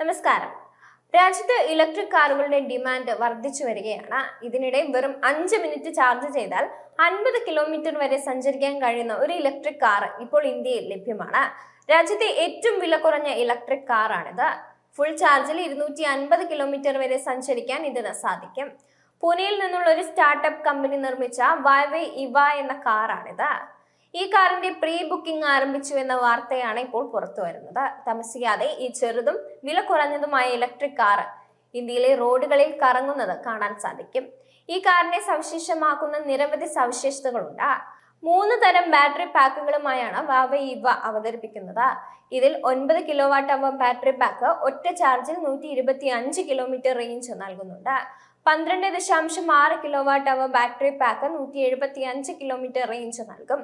നമസ്കാരം. രാജ്യത്ത് ഇലക്ട്രിക് കാറുകളുടെ ഡിമാൻഡ് വർദ്ധിച്ചു വരികയാണ്. ഇതിനിടെ വെറും അഞ്ച് മിനിറ്റ് ചാർജ് ചെയ്താൽ അൻപത് കിലോമീറ്റർ വരെ സഞ്ചരിക്കാൻ കഴിയുന്ന ഒരു ഇലക്ട്രിക് കാർ ഇപ്പോൾ ഇന്ത്യയിൽ ലഭ്യമാണ്. രാജ്യത്തെ ഏറ്റവും വില കുറഞ്ഞ ഇലക്ട്രിക് കാറാണിത്. ഫുൾ ചാർജിൽ ഇരുന്നൂറ്റി അൻപത് കിലോമീറ്റർ വരെ സഞ്ചരിക്കാൻ ഇതിന് സാധിക്കും. പൂനെയിൽ നിന്നുള്ള ഒരു സ്റ്റാർട്ടപ്പ് കമ്പനി നിർമ്മിച്ച വാവേ ഇവ എന്ന കാറാണിത്. ഈ കാറിന്റെ പ്രീ ബുക്കിംഗ് ആരംഭിച്ചു എന്ന വാർത്തയാണ് ഇപ്പോൾ പുറത്തു വരുന്നത്. താമസിക്കാതെ ഈ ചെറുതും വില കുറഞ്ഞതുമായ ഇലക്ട്രിക് കാർ ഇന്ത്യയിലെ റോഡുകളിൽ കറങ്ങുന്നത് കാണാൻ സാധിക്കും. ഈ കാറിനെ സവിശേഷമാക്കുന്ന നിരവധി സവിശേഷതകളുണ്ട്. മൂന്ന് തരം ബാറ്ററി പാക്കുകളുമായാണ് വാവ ഇവ അവതരിപ്പിക്കുന്നത്. ഇതിൽ ഒൻപത് കിലോ വാട്ട് ബാറ്ററി പാക്ക് ഒറ്റ ചാർജിൽ നൂറ്റി ഇരുപത്തി അഞ്ച് കിലോമീറ്റർ റേഞ്ച് നൽകുന്നുണ്ട്. പന്ത്രണ്ട് ദശാംശം ആറ് കിലോ വാട്ട് ബാറ്ററി പാക്ക് നൂറ്റി എഴുപത്തി അഞ്ച് കിലോമീറ്റർ റേഞ്ച് നൽകും.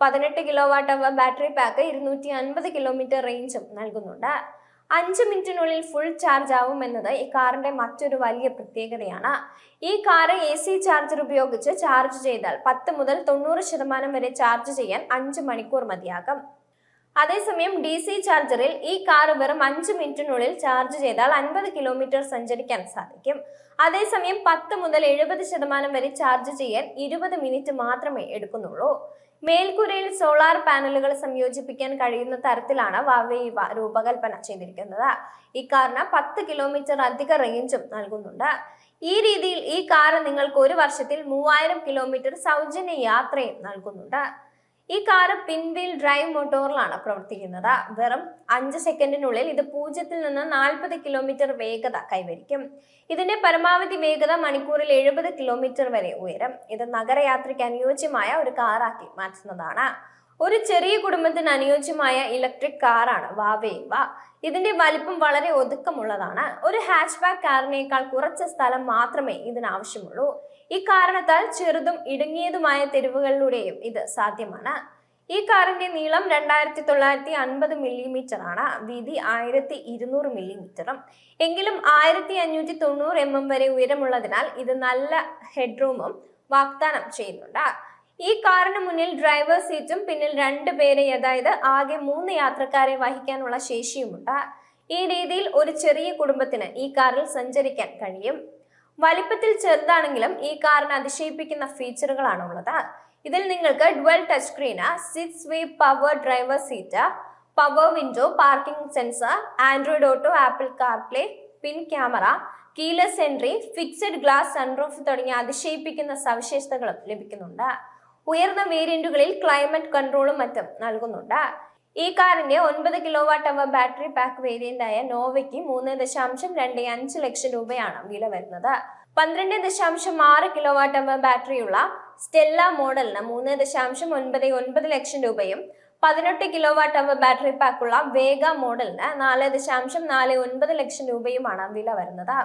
പതിനെട്ട് kilo watt hour battery pack ഇരുന്നൂറ്റി അൻപത് കിലോമീറ്റർ റേഞ്ചും നൽകുന്നുണ്ട്. അഞ്ച് മിനിറ്റിനുള്ളിൽ ഫുൾ ചാർജ് ആവും എന്നത് ഈ കാറിന്റെ മറ്റൊരു വലിയ പ്രത്യേകതയാണ്. ഈ കാറ് എ സി ചാർജർ ഉപയോഗിച്ച് ചാർജ് ചെയ്താൽ പത്ത് മുതൽ തൊണ്ണൂറ് ശതമാനം വരെ ചാർജ് ചെയ്യാൻ അഞ്ച് മണിക്കൂർ മതിയാകും. അതേസമയം ഡി സി ചാർജറിൽ ഈ കാർ വെറും അഞ്ച് മിനിറ്റിനുള്ളിൽ ചാർജ് ചെയ്താൽ അൻപത് കിലോമീറ്റർ സഞ്ചരിക്കാൻ സാധിക്കും. അതേസമയം പത്ത് മുതൽ എഴുപത് ശതമാനം വരെ ചാർജ് ചെയ്യാൻ ഇരുപത് മിനിറ്റ് മാത്രമേ എടുക്കുന്നുള്ളൂ. മേൽക്കൂരയിൽ സോളാർ പാനലുകൾ സംയോജിപ്പിക്കാൻ കഴിയുന്ന തരത്തിലാണ് വാവയിവ രൂപകൽപ്പന ചെയ്തിരിക്കുന്നത്. ഈ കാറിന് പത്ത് കിലോമീറ്റർ അധിക റേഞ്ചും നൽകുന്നുണ്ട്. ഈ രീതിയിൽ ഈ കാർ നിങ്ങൾക്ക് ഒരു വർഷത്തിൽ മൂവായിരം കിലോമീറ്റർ സൗജന്യ യാത്രയും നൽകുന്നുണ്ട്. ഈ കാർ പിൻവീൽ ഡ്രൈവ് മോട്ടോറിലാണ് പ്രവർത്തിക്കുന്നത്. വെറും അഞ്ച് സെക്കൻഡിനുള്ളിൽ ഇത് പൂജ്യത്തിൽ നിന്ന് നാൽപ്പത് കിലോമീറ്റർ വേഗത കൈവരിക്കും. ഇതിന്റെ പരമാവധി വേഗത മണിക്കൂറിൽ എഴുപത് കിലോമീറ്റർ വരെ ഉയരും. ഇത് നഗരയാത്രയ്ക്ക് അനുയോജ്യമായ ഒരു കാറാക്കി മാറ്റുന്നതാണ്. ഒരു ചെറിയ കുടുംബത്തിന് അനുയോജ്യമായ ഇലക്ട്രിക് കാറാണ് വാവേ. വാ. ഇതിന്റെ വലിപ്പം വളരെ ഒതുക്കമുള്ളതാണ്. ഒരു ഹാച്ച് ബാക്ക് കാറിനേക്കാൾ കുറച്ച് സ്ഥലം മാത്രമേ ഇതിനാവശ്യമുള്ളൂ. ഈ കാരണത്താൽ ചെറുതും ഇടുങ്ങിയതുമായ തെരുവുകളിലൂടെയും ഇത് സാധ്യമാണ്. ഈ കാറിന്റെ നീളം രണ്ടായിരത്തി തൊള്ളായിരത്തി അൻപത് മില്ലിമീറ്റർ ആണ് വീതി ആയിരത്തി ഇരുന്നൂറ് മില്ലിമീറ്ററും. എങ്കിലും ആയിരത്തി അഞ്ഞൂറ്റി തൊണ്ണൂറ് എം എം വരെ ഉയരമുള്ളതിനാൽ ഇത് നല്ല ഹെഡ്റൂമും വാഗ്ദാനം ചെയ്യുന്നുണ്ട്. ഈ കാറിന് മുന്നിൽ ഡ്രൈവർ സീറ്റും പിന്നിൽ രണ്ട് പേരെ അതായത് ആകെ മൂന്ന് യാത്രക്കാരെ വഹിക്കാനുള്ള ശേഷിയുമുണ്ട്. ഈ രീതിയിൽ ഒരു ചെറിയ കുടുംബത്തിന് ഈ കാറിൽ സഞ്ചരിക്കാൻ കഴിയും. വലിപ്പത്തിൽ ചെറുതാണെങ്കിലും ഈ കാറിന് അതിശയിപ്പിക്കുന്ന ഫീച്ചറുകളാണ് ഉള്ളത് ഇതിൽ നിങ്ങൾക്ക് dual touch screen six way power driver seat power window parking sensor Android auto Apple CarPlay പിൻ camera keyless entry fixed glass sunroof തുടങ്ങിയ അതിശയിപ്പിക്കുന്ന സവിശേഷതകളും ലഭിക്കുന്നുണ്ട്. ഉയർന്ന വേരിയന്റുകളിൽ ക്ലൈമറ്റ് കൺട്രോളും മറ്റും നൽകുന്നുണ്ട്. ഈ കാറിന്റെ ഒൻപത് kilo watt hour battery pack variant ആയ നോവയ്ക്ക് മൂന്ന് ദശാംശം രണ്ട് അഞ്ച് ലക്ഷം രൂപയാണ് വില വരുന്നത്. പന്ത്രണ്ട് ദശാംശം ആറ് കിലോ വാട്ട് അവർ ബാറ്ററിയുള്ള സ്റ്റെല്ല മോഡലിന് മൂന്ന് ദശാംശം ഒൻപത് ഒൻപത് ലക്ഷം രൂപയും പതിനെട്ട് കിലോ വാട്ട് അവർ ബാറ്ററി പാക്കുള്ള വേഗ മോഡലിന് നാല് ദശാംശം നാല് ഒൻപത് ലക്ഷം രൂപയുമാണ് വില വരുന്നത്.